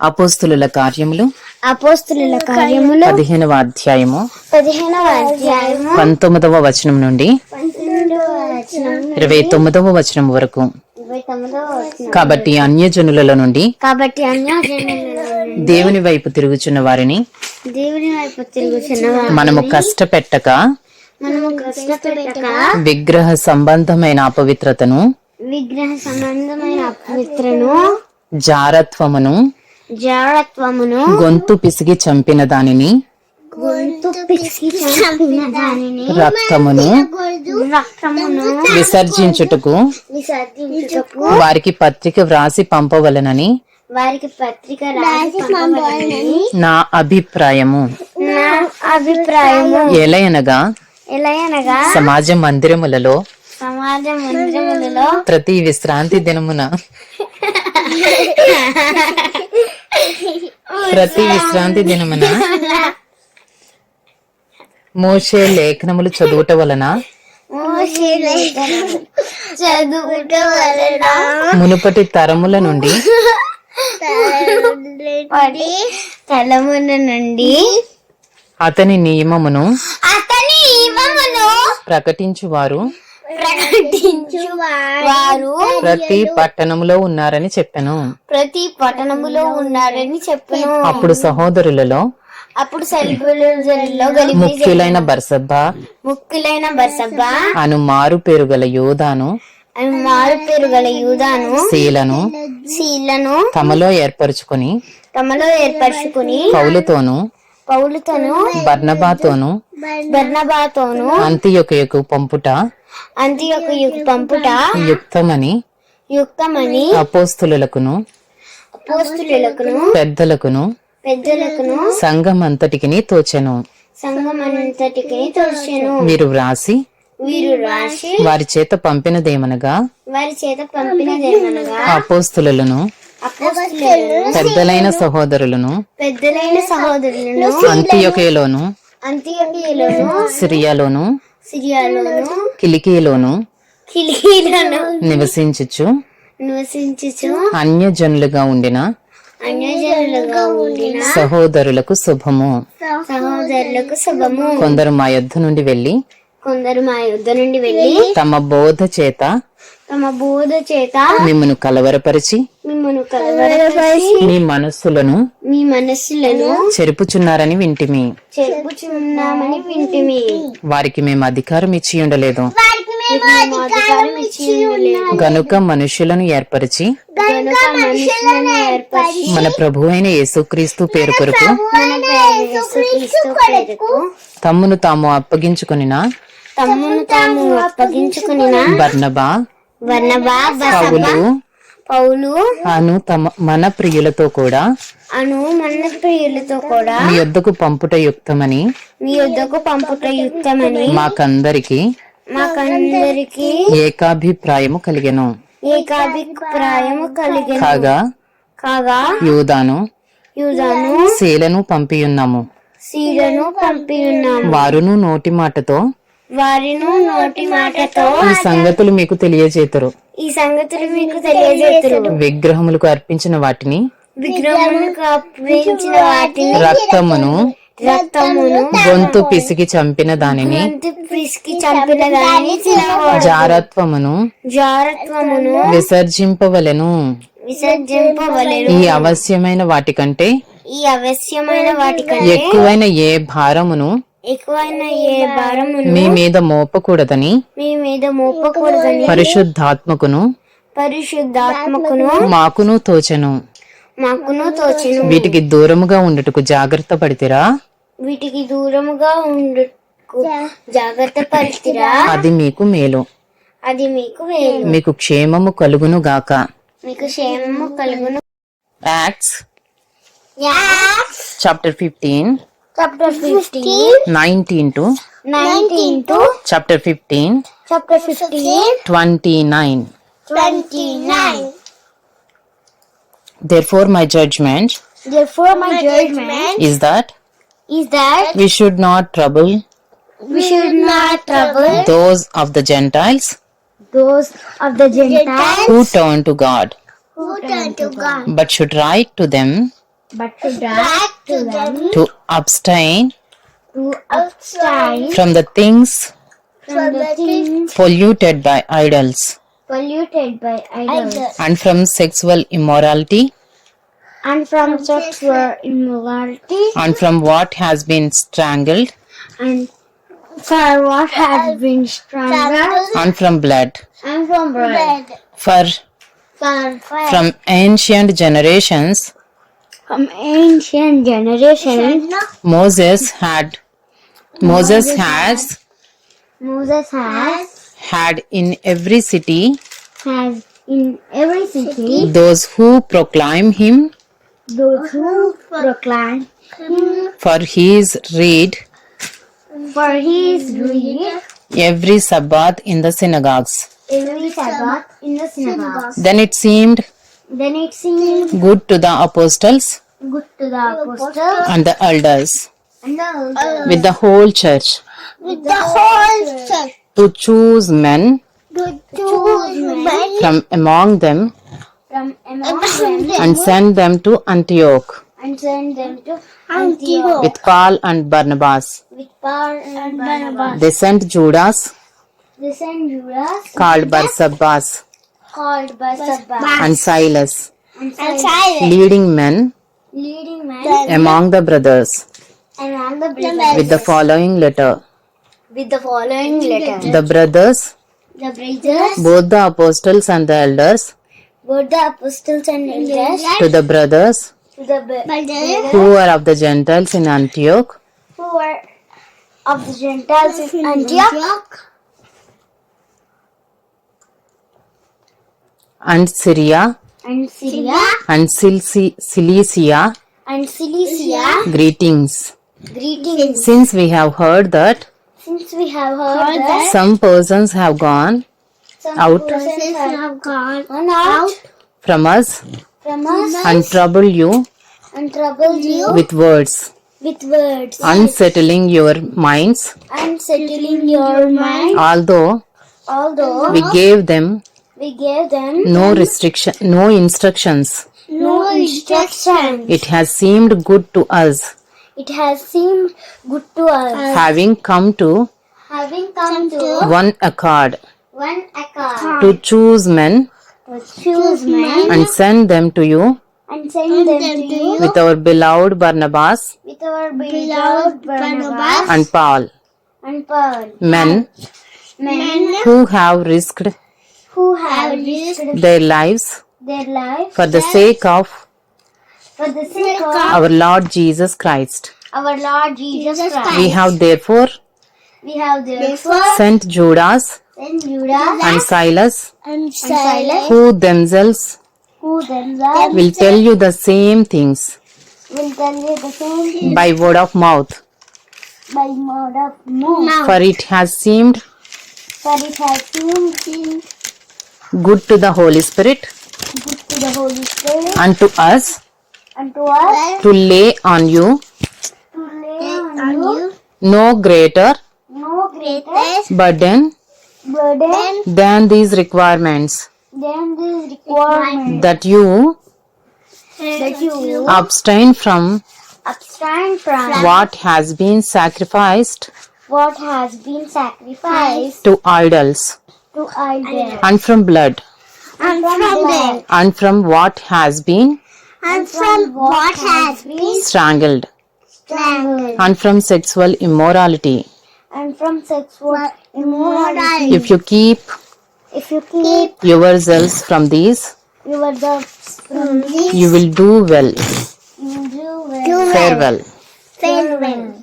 అపోస్తుల కార్యములు అపోస్తుల కార్యములు పదిహేనవ అధ్యాయము పదిహేనవ అధ్యాయము పంతొమ్మిదవ వచనం నుండి ఇరవై తొమ్మిదవ వచనం వరకు. కాబట్టి అన్యజనుల నుండి కాబట్టి దేవుని వైపు తిరుగుచున్న వారిని దేవుని వైపు తిరుగుచున్న మనము కష్టపెట్టక మనము కష్టపెట్టక విగ్రహ సంబంధమైన అపవిత్రతను విగ్రహ సంబంధమైన అపవిత్రను జారత్వమును జాడత్వమును గొంతు పిసిగి చంపిన దానిని గొంతు పిసికి చంపిన దానిని రక్తమును రక్తమును విసర్జించుటకు విసర్జించుటకు వారికి పత్రిక వ్రాసి పంపవలనని వారికి పత్రిక రాసి పంపవలనని నా అభిప్రాయము. నా అభిప్రాయము ఎలయనగా ఎలాగనగా సమాజ మందిరములలో సమాజ మందిరములలో ప్రతి విశ్రాంతి దినమున ప్రతి విశ్రాంతి దినమున మోషే లేఖనములు చదువుట వలన మునుపటి తరముల నుండి పడి తలమున నుండి అతని నియమమును అతని ఈమమును ప్రకటించువారు. ప్రకటించు వారు ప్రతి పట్టణములో ఉన్నారని చెప్పాను. ప్రతి పట్టణములో ఉన్నారని చెప్పను. అప్పుడు సహోదరులలో అప్పుడు ముఖ్యులైన బర్సబ్బ ముక్కులైన బసబ్బ అను మారు పేరు గల యోధాను అని మారు పేరు గల యూదాను శీలను శీలను తమలో ఏర్పరచుకొని తమలో ఏర్పరచుకుని పౌలుతోను పౌలుతోను బర్నబాతోను బర్నబాతోను అంత్యొకయకు పంపుట అంత్యొక పంపుట యుక్తమని. యుక్తమని. అపోస్తులకును. అపోస్తులకును. పెద్దలకును. పెద్దలకును. సంఘమంతటికి తోచెను. సంఘమంతటికి తోచెను. వీరు వ్రాసి. వీరు రాసి వారి చేత పంపినదేమనగా. వారి చేత పంపినదేమనగా. అపోస్తులను పెద్దలైన సహోదరులను. పెద్దలైన సహోదరులను. అంత్యొకయలోను. అంత్యోకియలోను. సిరియాలోను. సిరియాలోను కిలికీలోను నివసించుచు. నివసించుచు. అన్యజనులుగా ఉండిన అన్యజనులుగా ఉండిన సహోదరులకు శుభము. సహోదరులకు శుభము. కొందరు మా యొద్ద నుండి వెళ్ళి కొందరు మా యుద్ధ నుండి వెళ్ళి తమ బోధ చేత తమ బోధ చేత మిమ్మను కలవరపరిచి మిమ్మల్ని కలవరపరిచి మీ మనస్సులను మీ మనస్సులను చెరుపుచున్నారని వింటిమి. చెరుపుచున్నామని వింటిమి. వారికి మేము అధికారం ఇచ్చి ఉండలేదు. గనుక మనుషులను ఏర్పరిచి మన ప్రభు అయిన యేసుక్రీస్తు పేరు కొరకు తమ్మును తాము అప్పగించుకొనిన తమ్మును తాము అప్పగించుకుని బసబ పౌలు పౌలు అను తమ మన ప్రియులతో కూడా అను మన ప్రియులతో కూడా మీ యొద్దకు పంపుట యుక్తమని మీ యుద్ధకు పంపుట యుక్తమని మాకందరికి మాకందరికి ఏకాభిప్రాయము కలిగెను. ఏకాభిప్రాయము కలిగిన. కాగా కాగా యూదాను యూదాను శీలను పంపియున్నాము. సీలను పంపి ఉన్నాము వారును నోటి మాటతో వారిను నోటి మాటతో ఈ సంగతులు మీకు తెలియజేతరు. ఈ సంగతులు మీకు తెలియజేతురు. విగ్రహములకు అర్పించిన వాటిని విగ్రహములకు అప్పగించిన వాటిని రక్తమును రక్తమును గొంతు పిసికి చంపిన దానిని పిసికి చంపిన దాన్ని తినకూడదు జారత్వమును జారత్వమును విసర్జింపవలెను. విసర్జింపవలెను. ఈ అవశ్యమైన వాటికంటే ఈ అవశ్యమైన వాటికంటే ఎక్కువైన ఏ భారమును ఎక్కువైన ఏ భారమును మీ మీద మోపకూడదని మీ మీద మోపకూడదని పరిశుద్ధాత్మకును పరిశుద్ధాత్మకును మాకును తోచెను. మాకును తోచెను. వీటికి దూరముగా ఉండుటకు జాగ్రత్త పడితిరా? వీటికి దూరముగా ఉండుటకు జాగ్రత్త పరిస్థిరా అది మీకు మేలు. అది మీకు వేలు మీకు క్షేమము కలుగును గాక. మీకు క్షేమము కలుగును. Acts chapter fifteen. chapter 15 19 to? 19 to chapter 15 chapter 15 29 29 therefore my judgment therefore my judgment is that is that we should not trouble we should not trouble those of the gentiles those of the gentiles who turn to god. Who turn to god. but should write to them but should write to them to abstain to abstain from the things from the things polluted by idols. polluted by idols. And from sexual immorality. And from sexual immorality. And from what has been strangled. And for what has been strangled. And from blood. and from blood. For For, from ancient generations, from ancient generations, Moses had Moses has Moses has had in every city. has in every city. Those who proclaim him. Those who proclaim him. For his read for his read every Sabbath in the synagogues. every Sabbath in the synagogue. Then it seemed Then it seemed good to the apostles good to the apostles and the elders. and the elders. With the whole church. With the whole church. To choose men. To choose men. From among them. From among them. and send them to Antioch. And send them to Antioch. With Paul and Barnabas. with Paul and Barnabas. They sent Judas. They sent Judas. Called Barsabbas called Barsabbas and Silas, and Silas, leading men. Leading men. Among the brothers, among the brothers. With the following letter. with the following letter. The brothers, The brothers, both the apostles and the elders, both the apostles and elders, to the brothers. To the brothers. Who were of the Gentiles in Antioch, who were of the Gentiles in Antioch and Syria, and Syria and Cilci- Cilicia, and Cilicia. greetings. Greetings. Since we have heard that Since we have heard that some persons have gone some out. persons have gone out from us from us and trouble you and troubled you with words, with words, unsettling your minds, unsettling your mind. although Although we gave them we gave them no restriction, no instructions. no instructions. It has seemed good to us, it has seemed good to us, having come to having come to one accord, one accord. To choose men to choose men and send them to you. and send them to you with our beloved Barnabas with our beloved Barnabas and Paul, and Paul, men men who have risked who have risked their lives their life for the sake of for the sake of our Lord Jesus Christ. our Lord Jesus Christ. We have therefore We have therefore sent Judas sent Judas and Silas, and Silas, who themselves who themselves will tell you the same things will tell you the same thing by word of mouth. by mode of mouth. For it has seemed For it has seemed good to the Holy Spirit. Good to the Holy Spirit. And to us. And to us. To lay on you. To lay on you. No greater no greater burden burden than these requirements. than this requirement that you that you abstain from abstain from what has been sacrificed what has been sacrificed to idols to idols and from blood and from them and from what has been and from what has been strangled strangled and from sexual immorality. and from sexual immorality. If you keep If you keep yourselves from these, yourselves from this, you will do well. you will do well. Farewell. Farewell.